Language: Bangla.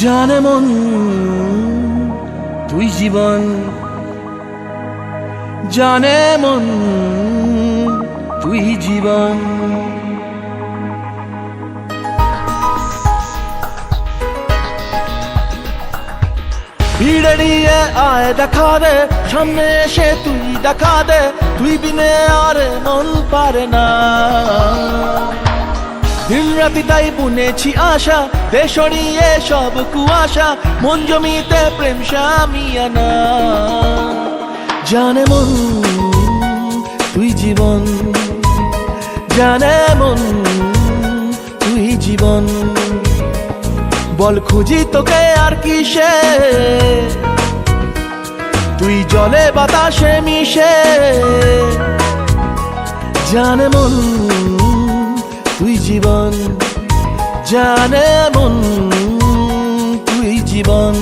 জানে মন, তুই জীবন জানে মন, তুই জীবন। ভিড়ে নিয়ে আয় দেখা দে, সামনে এসে তুই দেখা দে, তুই বিনে আর মন পারে না। দিন রাতি তাই বুনেছি আশা দে সরিয়ে সব কুয়াশা, মন জমিতে প্রেম সামিয়ানা জানে মন, তুই জীবন। জানে মন, তুই জীবন। বল খুঁজি তোকে আর কিসে? তুই জলে বাতাসে মিশে। জানে মন জানে মন তুই জীবন।